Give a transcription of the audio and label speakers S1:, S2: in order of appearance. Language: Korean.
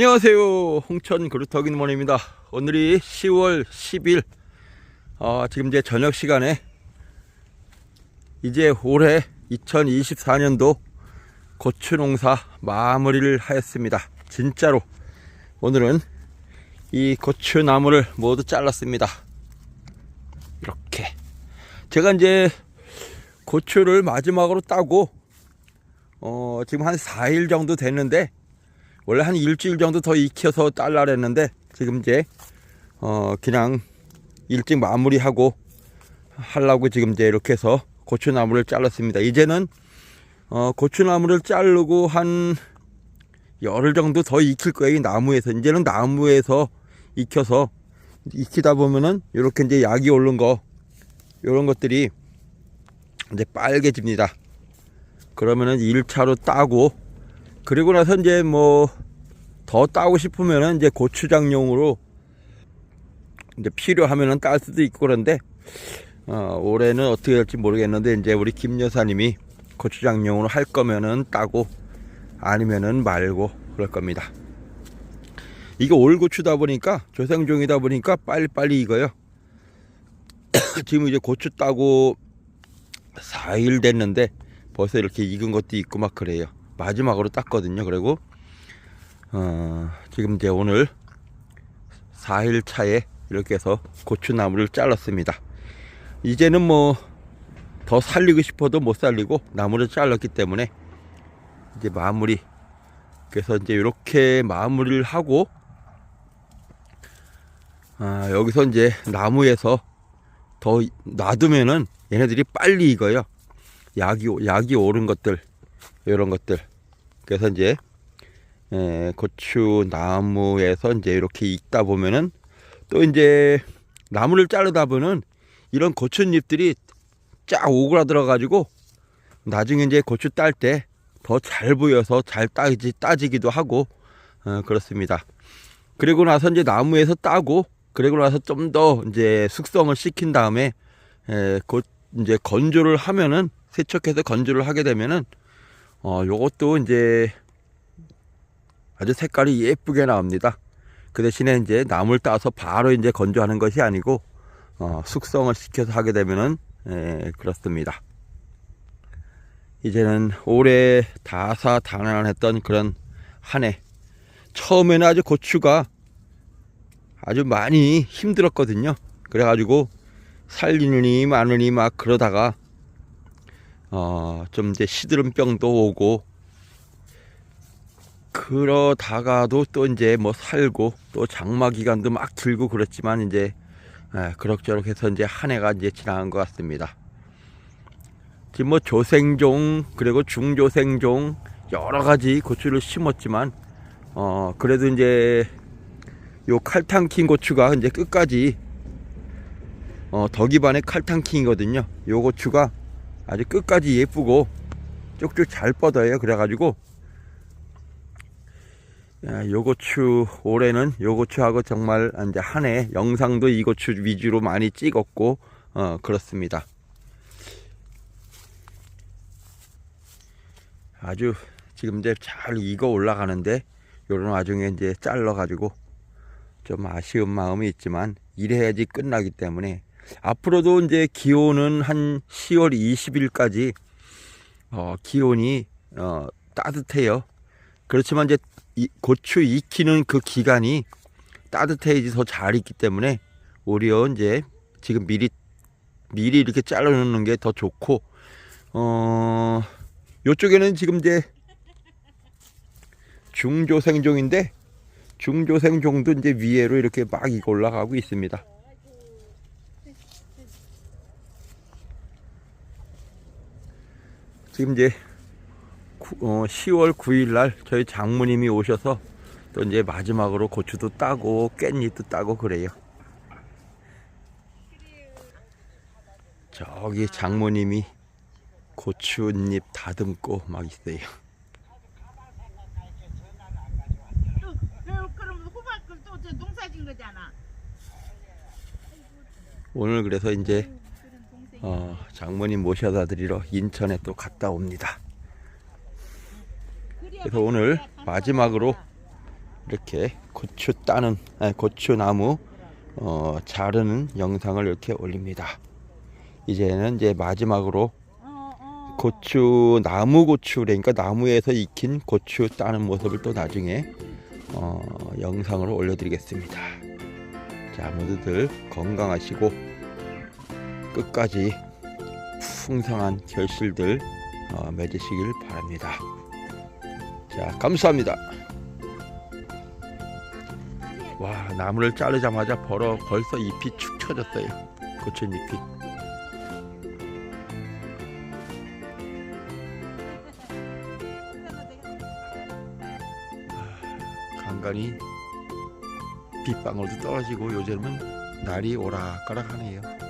S1: 안녕하세요. 홍천 그루터기모입니다 오늘이 10월 10일, 어, 지금 이제 저녁 시간에 이제 올해 2024년도 고추 농사 마무리를 하였습니다. 진짜로 오늘은 이 고추 나무를 모두 잘랐습니다. 이렇게 제가 이제 고추를 마지막으로 따고 어, 지금 한 4일 정도 됐는데 원래 한 일주일 정도 더 익혀서 딸라 그랬는데 지금 이제 어 그냥 일찍 마무리하고 하려고 지금 이제 이렇게 해서 고추나무를 잘랐습니다. 이제는 어 고추나무를 자르고 한 열흘 정도 더 익힐 거예요. 이 나무에서 이제는 나무에서 익혀서 익히다 보면은 이렇게 이제 약이 오른 거 이런 것들이 이제 빨개집니다. 그러면은 1차로 따고 그리고 나서 이제 뭐 더 따고 싶으면은 이제 고추장용으로 이제 필요하면은 딸 수도 있고 그런데 어, 올해는 어떻게 될지 모르겠는데 이제 우리 김 여사님이 고추장용으로 할 거면은 따고 아니면은 말고 그럴 겁니다. 이게 올고추다 보니까 조생종이다 보니까 빨리빨리 익어요. 지금 이제 고추 따고 4일 됐는데 벌써 이렇게 익은 것도 있고 막 그래요. 마지막으로 땄거든요. 그리고 어, 지금 이제 오늘 4일 차에 이렇게 해서 고추나무를 잘랐습니다. 이제는 뭐 더 살리고 싶어도 못 살리고 나무를 잘랐기 때문에 이제 마무리 그래서 이제 이렇게 마무리를 하고 아, 여기서 이제 나무에서 더 놔두면은 얘네들이 빨리 익어요. 약이 약이 오른 것들 이런 것들 그래서 이제 에, 고추 나무에서 이제 이렇게 익다 보면은 또 이제 나무를 자르다 보면 이런 고추잎들이 쫙 오그라들어 가지고 나중에 이제 고추 딸 때 더 잘 보여서 잘 따지 따지기도 하고 어, 그렇습니다. 그리고 나서 이제 나무에서 따고 그리고 나서 좀 더 이제 숙성을 시킨 다음에 에, 곧 이제 건조를 하면은 세척해서 건조를 하게 되면은 어 요것도 이제 아주 색깔이 예쁘게 나옵니다. 그 대신에 이제 나물 따서 바로 이제 건조하는 것이 아니고 어 숙성을 시켜서 하게 되면은 에, 그렇습니다. 이제는 올해 다사다난했던 그런 한 해 처음에는 아주 고추가 아주 많이 힘들었거든요. 그래가지고 살리느니 마느니 막 그러다가 어, 좀 이제 시드름병도 오고 그러다가도 또 이제 뭐 살고 또 장마 기간도 막 들고 그렇지만 이제 에, 그럭저럭 해서 이제 한 해가 이제 지나간 것 같습니다. 지금 뭐 조생종 그리고 중조생종 여러 가지 고추를 심었지만 어 그래도 이제 요 칼탕 킨 고추가 이제 끝까지 어 덕이반의 칼탕 킹이거든요. 요 고추가 아주 끝까지 예쁘고 쭉쭉 잘 뻗어요. 그래가지고 야, 요 고추 올해는 요 고추하고 정말 이제 한 해 영상도 이 고추 위주로 많이 찍었고 어 그렇습니다. 아주 지금 이제 잘 익어 올라가는데 요런 와중에 이제 잘라 가지고 좀 아쉬운 마음이 있지만 이래야지 끝나기 때문에 앞으로도 이제 기온은 한 10월 20일까지 어, 기온이 어, 따뜻해요. 그렇지만 이제 이 고추 익히는 그 기간이 따뜻해야지 더잘 익기 때문에 오히려 이제 지금 미리 미리 이렇게 잘라 놓는 게 더 좋고 어 요쪽에는 지금 이제 중조 생종인데 중조 생종도 이제 위에로 이렇게 막 익어 올라가고 있습니다. 지금 이제 구- 어, 10월 9일 날 저희 장모님이 오셔서 또 이제 마지막으로 고추도 따고 깻잎도 따고 그래요. 저기 장모님이 고추잎 다듬고 막 있어요. 오늘 그래서 이제 어, 장모님 모셔다 드리러 인천에 또 갔다 옵니다. 그래서 오늘 마지막으로 이렇게 고추 따는 아니, 고추 나무 어, 자르는 영상을 이렇게 올립니다. 이제는 이제 마지막으로. 고추 나무 고추 그러니까 나무에서 익힌 고추 따는 모습을 또 나중에 어, 영상으로 올려드리겠습니다. 자 모두들 건강하시고 끝까지 풍성한 결실들 어, 맺으시길 바랍니다. 자 감사합니다. 와 나무를 자르자마자 벌어 벌써 잎이 축 처졌어요. 고추잎이. 간간히 빗방울도 떨어지고 요즘은 날이 오락가락하네요.